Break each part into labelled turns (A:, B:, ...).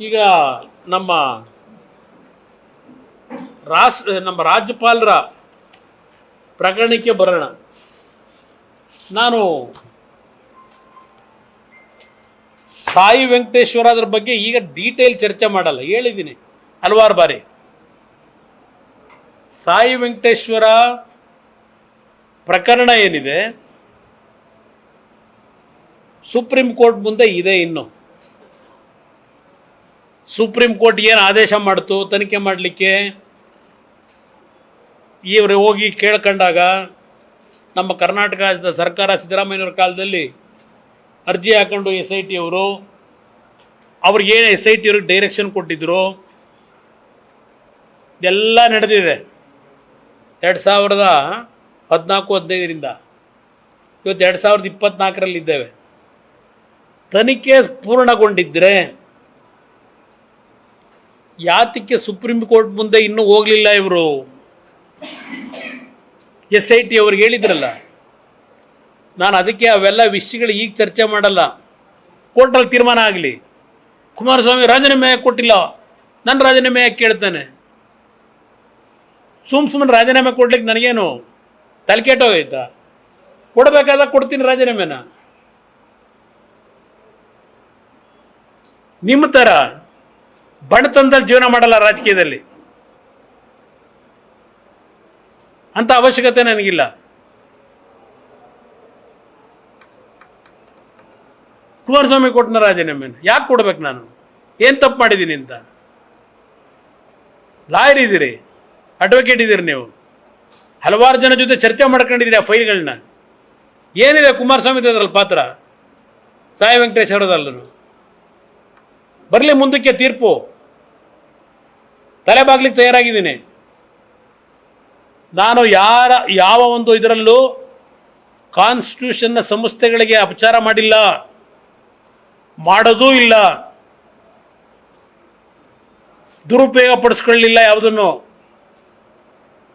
A: ಈಗ ನಮ್ಮ ರಾಷ್ಟ್ರ ನಮ್ಮ ರಾಜ್ಯಪಾಲರ ಪ್ರಕರಣಕ್ಕೆ ಬರೋಣ. ನಾನು ಸಾಯಿ ವೆಂಕಟೇಶ್ವರ ಅದ್ರ ಬಗ್ಗೆ ಈಗ ಡೀಟೇಲ್ ಚರ್ಚೆ ಮಾಡಲ್ಲ, ಹೇಳಿದ್ದೀನಿ ಹಲವಾರು ಬಾರಿ. ಸಾಯಿ ವೆಂಕಟೇಶ್ವರ ಪ್ರಕರಣ ಏನಿದೆ? ಸುಪ್ರೀಂ ಕೋರ್ಟ್ ಮುಂದೆ ಇದೆ ಇನ್ನು. ಸುಪ್ರೀಂ ಕೋರ್ಟ್ ಏನು ಆದೇಶ ಮಾಡ್ತು, ತನಿಖೆ ಮಾಡಲಿಕ್ಕೆ? ಇವರು ಹೋಗಿ ಕೇಳ್ಕೊಂಡಾಗ ನಮ್ಮ ಕರ್ನಾಟಕ ರಾಜ್ಯದ ಸರ್ಕಾರ ಸಿದ್ದರಾಮಯ್ಯವ್ರ ಕಾಲದಲ್ಲಿ ಅರ್ಜಿ ಹಾಕೊಂಡು ಎಸ್ ಐ ಟಿ ಅವರು, ಅವ್ರಿಗೆ ಏನು ಎಸ್ ಐ ಟಿ ಅವ್ರಿಗೆ ಡೈರೆಕ್ಷನ್ ಕೊಟ್ಟಿದ್ರು? ಇದೆಲ್ಲ ನಡೆದಿದೆ. ಎರಡು ಸಾವಿರದ ಹದಿನಾಲ್ಕು, ಹದಿನೈದರಿಂದ. ಇವತ್ತು ಎರಡು ಸಾವಿರದ ಇಪ್ಪತ್ತ್ನಾಲ್ಕರಲ್ಲಿ ಇದ್ದೇವೆ. ತನಿಖೆ ಪೂರ್ಣಗೊಂಡಿದ್ದರೆ ಯಾತಕ್ಕೆ ಸುಪ್ರೀಂ ಕೋರ್ಟ್ ಮುಂದೆ ಇನ್ನೂ ಹೋಗಲಿಲ್ಲ ಇವರು? ಎಸ್ ಐ ಟಿ ಅವ್ರಿಗೆ ಹೇಳಿದ್ರಲ್ಲ. ನಾನು ಅದಕ್ಕೆ ಅವೆಲ್ಲ ವಿಷಯಗಳು ಈಗ ಚರ್ಚೆ ಮಾಡಲ್ಲ. ಕೋರ್ಟಲ್ಲಿ ತೀರ್ಮಾನ ಆಗಲಿ. ಕುಮಾರಸ್ವಾಮಿ ರಾಜೀನಾಮೆ ಕೊಟ್ಟಿಲ್ಲ. ನನ್ನ ರಾಜೀನಾಮೆ ಯಾಕೆ ಕೇಳ್ತಾನೆ. ಸುಮ್ ಸುಮ್ಮನೆ ರಾಜೀನಾಮೆ ಕೊಡ್ಲಿಕ್ಕೆ ನನಗೇನು ತಲೆಕೆಟ್ಟೋಗೈತಾ ಕೊಡಬೇಕಾದಾಗ ಕೊಡ್ತೀನಿ ರಾಜೀನಾಮೆನ. ನಿಮ್ಮ ಥರ ಬಣತನದಲ್ಲಿ ಜೀವನ ಮಾಡಲ್ಲ ರಾಜಕೀಯದಲ್ಲಿ. ಅಂತ ಅವಶ್ಯಕತೆ ನನಗಿಲ್ಲ. ಕುಮಾರಸ್ವಾಮಿ ಕೊಟ್ಟನ ರಾಜೀನಾಮೆನ ಯಾಕೆ ಕೊಡ್ಬೇಕು ನಾನು? ಏನು ತಪ್ಪು ಮಾಡಿದ್ದೀನಿ ಅಂತ? ಲಾಯರ್ ಇದ್ದೀರಿ ಅಡ್ವೊಕೇಟ್ ಇದ್ದೀರಿ ನೀವು. ಹಲವಾರು ಜನ ಜೊತೆ ಚರ್ಚೆ ಮಾಡ್ಕೊಂಡಿದ್ದೀರಿ ಆ ಫೈಲ್ಗಳನ್ನ. ಏನಿದೆ ಕುಮಾರಸ್ವಾಮಿ ಅದ್ರಲ್ಲಿ ಪಾತ್ರ? ಸಾಯಿ ವೆಂಕಟೇಶ್ ಅವರದಲ್ಲೂ ಬರಲಿ ಮುಂದಕ್ಕೆ ತೀರ್ಪು. ತಲೆ ಬಾಗ್ಲಿಕ್ಕೆ ತಯಾರಾಗಿದ್ದೀನಿ. ನಾನು ಯಾರ, ಯಾವ ಒಂದು ಇದರಲ್ಲೂ ಕಾನ್ಸ್ಟಿಟ್ಯೂಷನ್ನ ಸಂಸ್ಥೆಗಳಿಗೆ ಅಪಚಾರ ಮಾಡಿಲ್ಲ. ಮಾಡೋದೂ ಇಲ್ಲ. ದುರುಪಯೋಗ ಪಡಿಸ್ಕೊಳ್ಳಲಿಲ್ಲ ಯಾವುದನ್ನು.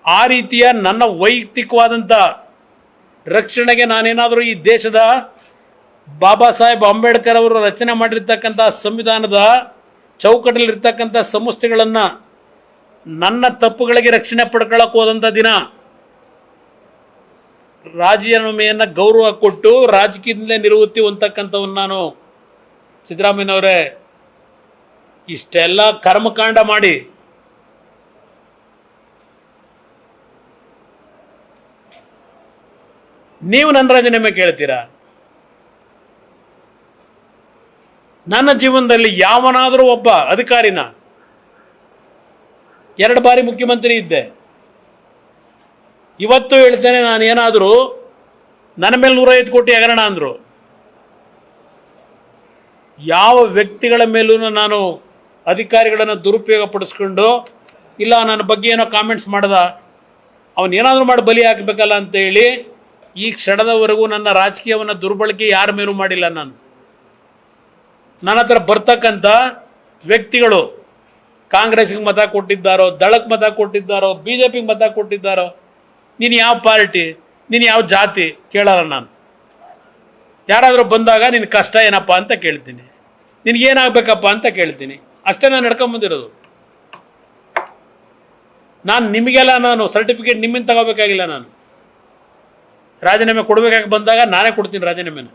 A: ಆ ರೀತಿಯ ನನ್ನ ವೈಯಕ್ತಿಕವಾದಂಥ ರಕ್ಷಣೆಗೆ ನಾನೇನಾದರೂ ಈ ದೇಶದ ಬಾಬಾ ಸಾಹೇಬ್ ಅಂಬೇಡ್ಕರ್ ಅವರು ರಚನೆ ಮಾಡಿರ್ತಕ್ಕಂಥ ಸಂವಿಧಾನದ ಚೌಕಟ್ಟಲ್ಲಿರ್ತಕ್ಕಂಥ ಸಂಸ್ಥೆಗಳನ್ನು ನನ್ನ ತಪ್ಪುಗಳಿಗೆ ರಕ್ಷಣೆ ಪಡ್ಕೊಳ್ಳೋಕೆ ಹೋದಂಥ ದಿನ ರಾಜೀನಾಮೆಯನ್ನು ಗೌರವ ಕೊಟ್ಟು ರಾಜಕೀಯದಿಂದಲೇ ನಿವೃತ್ತಿ ಹೊಂದಕ್ಕಂಥವನ್ನ ನಾನು. ಸಿದ್ದರಾಮಯ್ಯನವರೇ, ಇಷ್ಟೆಲ್ಲ ಕರ್ಮಕಾಂಡ ಮಾಡಿ ನೀವು ನನ್ನ ರಾಜೀನಾಮೆ ಕೇಳ್ತೀರಾ? ನನ್ನ ಜೀವನದಲ್ಲಿ ಯಾವನಾದರೂ ಒಬ್ಬ ಅಧಿಕಾರಿನ ಎರಡು ಬಾರಿ ಮುಖ್ಯಮಂತ್ರಿ ಇದ್ದೆ. ಇವತ್ತು ಹೇಳ್ತೇನೆ ನಾನು ಏನಾದರೂ ನನ್ನ ಮೇಲೆ ನೂರೈವತ್ತು ಕೋಟಿ ಹಗರಣ ಅಂದರು. ಯಾವ ವ್ಯಕ್ತಿಗಳ ಮೇಲೂ ನಾನು ಅಧಿಕಾರಿಗಳನ್ನು ದುರುಪಯೋಗ ಪಡಿಸ್ಕೊಂಡು ಇಲ್ಲ, ನನ್ನ ಬಗ್ಗೆ ಏನೋ ಕಾಮೆಂಟ್ಸ್ ಮಾಡ್ದ ಅವನೇನಾದರೂ ಮಾಡಿ ಬಲಿ ಹಾಕಬೇಕಲ್ಲ ಅಂತೇಳಿ ಈ ಕ್ಷಣದವರೆಗೂ ನನ್ನ ರಾಜಕೀಯವನ್ನು ದುರ್ಬಳಕೆ ಯಾರ ಮೇಲೂ ಮಾಡಿಲ್ಲ ನಾನು. ನನ್ನ ಹತ್ರ ಬರ್ತಕ್ಕಂಥ ವ್ಯಕ್ತಿಗಳು ಕಾಂಗ್ರೆಸ್ಗೆ ಮತ ಕೊಟ್ಟಿದ್ದಾರೋ, ದಳಕ್ಕೆ ಮತ ಕೊಟ್ಟಿದ್ದಾರೋ ಬಿ ಜೆ ಪಿಗೆ ಮತ ಕೊಟ್ಟಿದ್ದಾರೋ, ನೀನು ಯಾವ ಪಾರ್ಟಿ, ನೀನು ಯಾವ ಜಾತಿ ಕೇಳಲ್ಲ ನಾನು. ಯಾರಾದರೂ ಬಂದಾಗ ನಿನ್ನ ಕಷ್ಟ ಏನಪ್ಪ ಅಂತ ಕೇಳ್ತೀನಿ. ನಿನಗೇನಾಗಬೇಕಪ್ಪ ಅಂತ ಕೇಳ್ತೀನಿ. ಅಷ್ಟೇ ನಾನು ನಡ್ಕೊಂಬಂದಿರೋದು ನಾನು ನಿಮಗೆಲ್ಲ ನಾನು ಸರ್ಟಿಫಿಕೇಟ್ ನಿಮ್ಮಿಂದ ತಗೋಬೇಕಾಗಿಲ್ಲ ನಾನು. ರಾಜೀನಾಮೆ ಕೊಡಬೇಕಾಗಿ ಬಂದಾಗ ನಾನೇ ಕೊಡ್ತೀನಿ ರಾಜೀನಾಮೆನ.